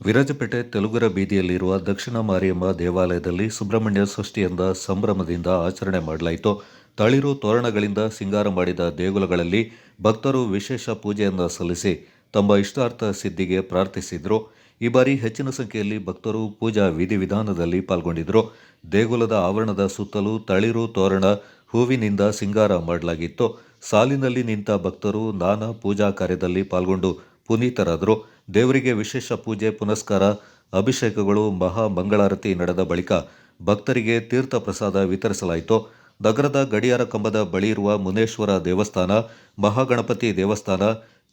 ವಿರಾಜಪೇಟೆ ತೆಲುಗರ ಬೀದಿಯಲ್ಲಿರುವ ದಕ್ಷಿಣ ಮಾರಿಯಮ್ಮ ದೇವಾಲಯದಲ್ಲಿ ಸುಬ್ರಹ್ಮಣ್ಯ ಷಷ್ಠಿಯಿಂದ ಸಂಭ್ರಮದಿಂದ ಆಚರಣೆ ಮಾಡಲಾಯಿತು. ತಳಿರು ತೋರಣಗಳಿಂದ ಸಿಂಗಾರ ಮಾಡಿದ ದೇಗುಲಗಳಲ್ಲಿ ಭಕ್ತರು ವಿಶೇಷ ಪೂಜೆಯನ್ನು ಸಲ್ಲಿಸಿ ತಮ್ಮ ಇಷ್ಟಾರ್ಥ ಸಿದ್ಧಿಗೆ ಪ್ರಾರ್ಥಿಸಿದರು. ಈ ಬಾರಿ ಹೆಚ್ಚಿನ ಸಂಖ್ಯೆಯಲ್ಲಿ ಭಕ್ತರು ಪೂಜಾ ವಿಧಿವಿಧಾನದಲ್ಲಿ ಪಾಲ್ಗೊಂಡಿದ್ದರು ದೇಗುಲದ ಆವರಣದ ಸುತ್ತಲೂ ತಳಿರು ತೋರಣ, ಹೂವಿನಿಂದ ಸಿಂಗಾರ ಮಾಡಲಾಗಿತ್ತು. ಸಾಲಿನಲ್ಲಿ ನಿಂತ ಭಕ್ತರು ನಾನಾ ಪೂಜಾ ಕಾರ್ಯದಲ್ಲಿ ಪಾಲ್ಗೊಂಡು ಪುನೀತರಾದರು. ದೇವರಿಗೆ ವಿಶೇಷ ಪೂಜೆ, ಪುನಸ್ಕಾರ, ಅಭಿಷೇಕಗಳು, ಮಹಾ ಮಂಗಳಾರತಿ ನಡೆದ ಬಳಿಕ ಭಕ್ತರಿಗೆ ತೀರ್ಥ ಪ್ರಸಾದ ವಿತರಿಸಲಾಯಿತು. ನಗರದ ಗಡಿಯಾರ ಕಂಬದ ಬಳಿ ಇರುವ ಮುನೇಶ್ವರ ದೇವಸ್ಥಾನ, ಮಹಾಗಣಪತಿ ದೇವಸ್ಥಾನ,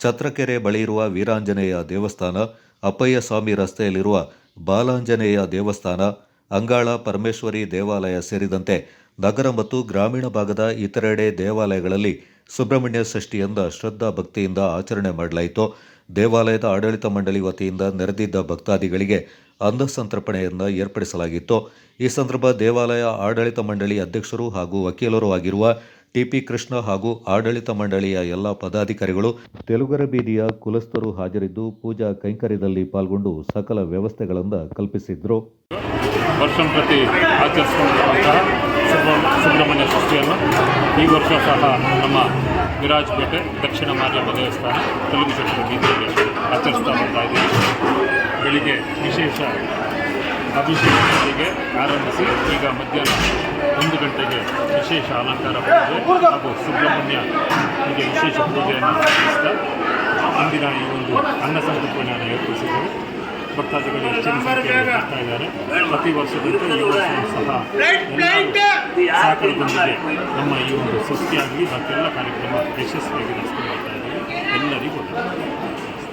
ಛತ್ರಕೆರೆ ಬಳಿ ಇರುವ ವೀರಾಂಜನೇಯ ದೇವಸ್ಥಾನ, ಅಪ್ಪಯ್ಯ ಸ್ವಾಮಿ ರಸ್ತೆಯಲ್ಲಿರುವ ಬಾಲಾಂಜನೇಯ ದೇವಸ್ಥಾನ, ಅಂಗಾಳ ಪರಮೇಶ್ವರಿ ದೇವಾಲಯ ಸೇರಿದಂತೆ ನಗರ ಮತ್ತು ಗ್ರಾಮೀಣ ಭಾಗದ ಇತರೆಡೆ ದೇವಾಲಯಗಳಲ್ಲಿ ಸುಬ್ರಹ್ಮಣ್ಯ ಷಷ್ಠಿಯಿಂದ ಶ್ರದ್ಧಾ ಭಕ್ತಿಯಿಂದ ಆಚರಣೆ ಮಾಡಲಾಯಿತು. ದೇವಾಲಯದ ಆಡಳಿತ ಮಂಡಳಿ ವತಿಯಿಂದ ನೆರೆದಿದ್ದ ಭಕ್ತಾದಿಗಳಿಗೆ ಅಂಧಸಂತರ್ಪಣೆಯನ್ನು ಏರ್ಪಡಿಸಲಾಗಿತ್ತು. ಈ ಸಂದರ್ಭ ದೇವಾಲಯ ಆಡಳಿತ ಮಂಡಳಿ ಅಧ್ಯಕ್ಷರು ಹಾಗೂ ವಕೀಲರು ಆಗಿರುವ ಟಿಪಿ ಕೃಷ್ಣ ಹಾಗೂ ಆಡಳಿತ ಮಂಡಳಿಯ ಎಲ್ಲ ಪದಾಧಿಕಾರಿಗಳು ತೆಲುಗರ ಬೀದಿಯ ಕುಲಸ್ಥರು ಹಾಜರಿದ್ದು ಪೂಜಾ ಕೈಂಕರ್ಯದಲ್ಲಿ ಪಾಲ್ಗೊಂಡು ಸಕಲ ವ್ಯವಸ್ಥೆಗಳನ್ನು ಕಲ್ಪಿಸಿದ್ರು. ವರ್ಷಂ ಪ್ರತಿ ಸುಬ್ರಹ್ಮಣ್ಯ ಷಷ್ಠಿಯನ್ನು ಈ ವರ್ಷ ಸಹ ನಮ್ಮ ವಿರಾಜಪೇಟೆ ದಕ್ಷಿಣ ಮಾರ್ಯಮ್ಮ ದೇವಸ್ಥಾನ ತೆಲುಗು ಚಕ್ರ ಬೀದಿಯಲ್ಲಿ ಆಚರಿಸ್ತಾ ಬರ್ತಾ ಇದ್ದೀವಿ ಬೆಳಿಗ್ಗೆ ವಿಶೇಷ ಅಭಿಷೇಕದೊಂದಿಗೆ ಆರಂಭಿಸಿ ಈಗ ಮಧ್ಯಾಹ್ನ ಒಂದು ಗಂಟೆಗೆ ವಿಶೇಷ ಅಲಂಕಾರ ಪೂಜೆ ಹಾಗೂ ಸುಬ್ರಹ್ಮಣ್ಯ ಹೀಗೆ ವಿಶೇಷ ಪೂಜೆಯನ್ನು ಇಂದಿನ ಈ ಒಂದು ಅನ್ನ ಸಂತರ್ಪಣೆಯನ್ನು ಏರ್ಪಡಿಸಿದ್ದೇವೆ. ಭಕ್ತಾದಿಗಳು ಹೆಚ್ಚಿನ ಸಂಖ್ಯೆಯಲ್ಲಿ ಪ್ರತಿ ವರ್ಷದಂತೆ ಈ ವರ್ಷವೂ ಸಹ ಸಹಕಾರದೊಂದಿಗೆ ನಮ್ಮ ಈ ಒಂದು ಸೃಷ್ಟಿಯಾಗಲಿ ಮತ್ತೆಲ್ಲ ಕಾರ್ಯಕ್ರಮ ಯಶಸ್ವಿಯಾಗಿ ನಡೆಸ್ಕೊಂಡು ಬರ್ತಾ ಇದ್ದೀವಿ ಎಲ್ಲರಿಗೂ.